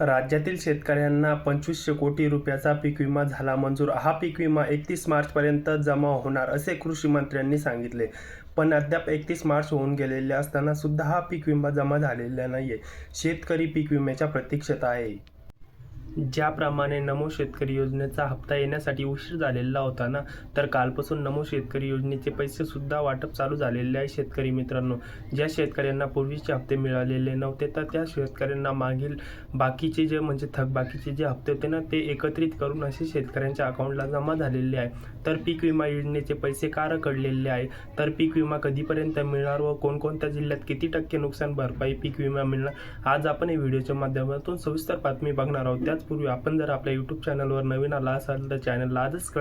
राज्यातील शेतकऱ्यांना पंचवीसशे कोटी रुपयाचा पीक विमा झाला मंजूर. हा पीक विमा एकतीस मार्चपर्यंत जमा होणार असे कृषी मंत्र्यांनी सांगितले. पण अद्याप एकतीस मार्च होऊन गेलेले असताना सुद्धा हा पीक विमा जमा झालेला नाही आहे शेतकरी पीक विम्याच्या प्रतीक्षेत आहे. ज्याप्रमाणे नमो शेतकरी योजनेचा हप्ता येण्यासाठी उशीर झालेला होता ना तर कालपासून नमो शेतकरी योजनेचे पैसे सुद्धा वाटप चालू झालेले आहे शेतकरी मित्रांनो. ज्या शेतकऱ्यांना पूर्वीचे हप्ते मिळालेले नव्हते तर त्या शेतकऱ्यांना मागील बाकीचे जे म्हणजे थकबाकीचे जे हप्ते होते ना ते एकत्रित करून असे शेतकऱ्यांच्या अकाउंटला जमा झालेले आहे. तर पीक विमा योजनेचे पैसे का रखडलेले आहे? तर पीक विमा कधीपर्यंत मिळणार व कोणकोणत्या जिल्ह्यात किती टक्के नुकसान भरपाई पीक विमा मिळणार? आज आपण या व्हिडिओच्या माध्यमातून सविस्तर बातमी बघणार आहोत. त्याच जाण्यापूर्वी आपण जर आपल्या यूट्यूब चॅनलवर नवीन आला असाल तर चॅनलला आजच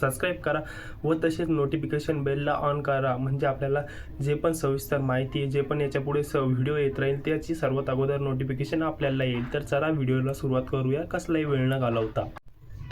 सबस्क्राईब करा व तसेच नोटिफिकेशन बेलला ऑन करा. म्हणजे आपल्याला जे पण सविस्तर माहिती जे पण याच्यापुढे स व्हिडिओ येत राहील त्याची सर्वात अगोदर नोटिफिकेशन आपल्याला येईल. तर चला व्हिडिओला सुरुवात करूया. कसलाही वेळ न घालवता.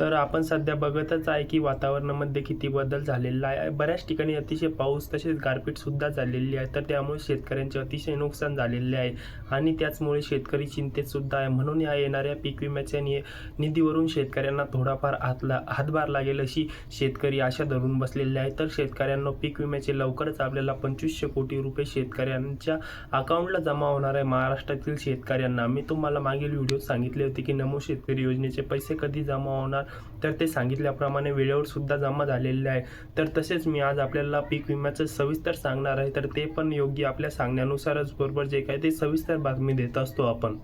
तर आपण सध्या बघतच आहे की वातावरणामध्ये किती बदल झालेला आहे. बऱ्याच ठिकाणी अतिशय पाऊस तसेच गारपीटसुद्धा झालेली आहे. तर त्यामुळे शेतकऱ्यांचे अतिशय नुकसान झालेले आहे. आणि त्याचमुळे शेतकरी चिंतेतसुद्धा आहे. म्हणून या येणाऱ्या पीक विम्याच्या नि निधीवरून शेतकऱ्यांना थोडाफार हातला हातभार लागेल अशी शेतकरी आशा धरून बसलेले आहे तर शेतकऱ्यांना पीक विम्याचे लवकरच आपल्याला पंचवीसशे कोटी रुपये शेतकऱ्यांच्या अकाउंटला जमा होणार आहे. महाराष्ट्रातील शेतकऱ्यांना. मी तुम्हाला मागील व्हिडिओत सांगितले होते की नमो शेतकरी योजनेचे पैसे कधी जमा होणार? तर ते सांगितल्याप्रमाणे वेळेवर सुद्धा जमा झालेले आहे. तर तसेच मी आज आपल्याला पीक विम्याचं सविस्तर सांगणार आहे. तर ते पण योग्य आपल्या सांगण्यानुसारच बरोबर जे काय ते सविस्तर बातमी देत असतो आपण.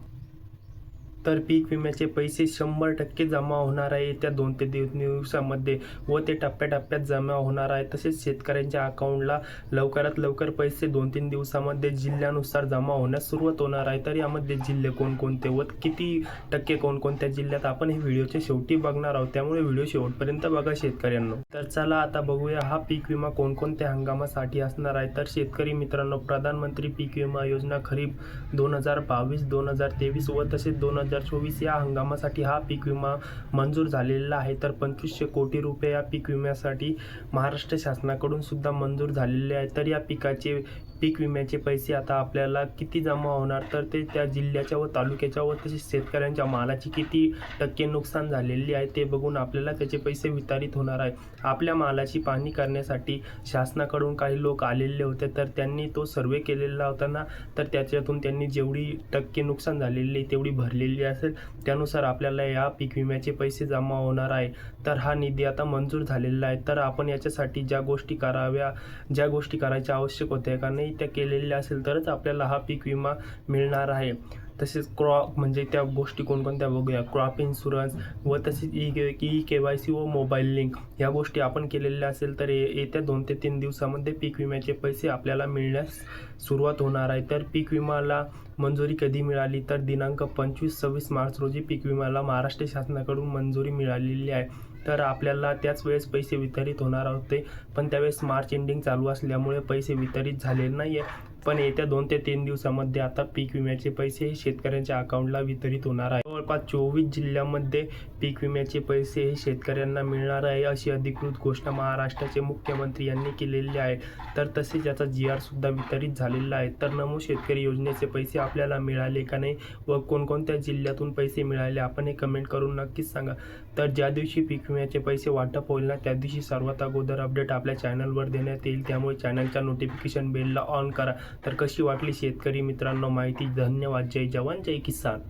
तर पीक विम्याचे पैसे शंभर टक्के जमा होणार आहे. येत्या दोन ते दिव दिवसामध्ये व ते टप्प्याटप्प्यात जमा होणार आहे. तसेच शेतकऱ्यांच्या अकाउंटला लवकरात लवकर पैसे दोन तीन दिवसामध्ये जिल्ह्यानुसार जमा होण्यास सुरुवात होणार आहे. तर यामध्ये जिल्हे कोणकोणते व किती टक्के कोणकोणत्या जिल्ह्यात आपण हे व्हिडिओच्या शेवटी बघणार आहोत. त्यामुळे व्हिडिओ शेवटपर्यंत बघा शेतकऱ्यांना. तर चला आता बघूया हा पीक विमा कोणकोणत्या हंगामासाठी असणार आहे. तर शेतकरी मित्रांनो प्रधानमंत्री पीक विमा योजना खरीप दोन हजार बावीस दोन हजार तेवीस व तसेच दोन हजार चोवीस या हंगामासाठी हा पीक विमा मंजूर झालेला आहे. तर पंचवीसशे कोटी रुपये या पीक विम्यासाठी महाराष्ट्र शासनाकडून सुद्धा मंजूर झालेले आहे. तर या पिकाचे पीक विम्याचे पैसे आता आपल्याला किती जमा होणार? तर ते त्या जिल्ह्याच्या व तालुक्याच्या व तसेच शेतकऱ्यांच्या मालाची किती टक्के नुकसान झालेली आहे ते बघून आपल्याला त्याचे पैसे वितरित होणार आहे. आपल्या मालाची पाहणी करण्यासाठी शासनाकडून काही लोक आलेले होते तर त्यांनी तो सर्वे केलेला होता ना तर त्याच्यातून त्यांनी जेवढी टक्के नुकसान झालेली तेवढी भरलेली असेल. त्यानुसार आपल्याला या पीक विम्याचे पैसे जमा होणार आहे. तर हा निधी आता मंजूर झालेला आहे. तर आपण याच्यासाठी ज्या गोष्टी कराव्या ज्या गोष्टी करायच्या आवश्यक होत्या का नाही त्या केलेल्या असेल तरच आपल्याला हा पीक विमा मिळणार आहे. तसेच क्रॉप म्हणजे त्या गोष्टी कोणकोणत्या बघूया. क्रॉप इन्शुरन्स व तसेच E K E K Y C व मोबाईल लिंक या गोष्टी आपण केलेल्या असेल तर ये- येत्या दोन ते तीन दिवसामध्ये पीक विम्याचे पैसे आपल्याला मिळण्यास सुरुवात होणार आहे. तर पीक विमाला मंजुरी कधी मिळाली? तर दिनांक पंचवीस सव्वीस मार्च रोजी पीक विम्याला महाराष्ट्र शासनाकडून मंजुरी मिळालेली आहे. तर आपल्याला त्याच वेळेस पैसे वितरित होणार होते. पण त्यावेळेस मार्च एंडिंग चालू असल्यामुळे पैसे वितरित झाले नाही आहे पण येत्या दोन ते तीन दिवसामध्ये आता पीक विम्याचे पैसे हे शेतकऱ्यांच्या अकाउंटला वितरित होणार आहे. जवळपास चोवीस जिल्ह्यामध्ये पीक विम्याचे पैसे हे शेतकऱ्यांना मिळणार आहे अशी अधिकृत घोषणा महाराष्ट्राचे मुख्यमंत्री यांनी केलेली आहे. तर तसेच याचा जी आर सुद्धा वितरित झालेला आहे. तर नमो शेतकरी योजनेचे पैसे आपल्याला मिळाले का नाही व कोणकोणत्या जिल्ह्यातून पैसे मिळाले आपण हे कमेंट करून नक्कीच सांगा. तर ज्या दिवशी पीक विम्याचे पैसे वाटप होईल ना? त्या दिवशी सर्वात अगोदर अपडेट आपल्या चॅनलवर देण्यात येईल. त्यामुळे चॅनलच्या नोटिफिकेशन बेलला ऑन करा. तर कशी वाटली शेतकरी मित्रांनो माहिती? धन्यवाद. जय जवान. जय किसान.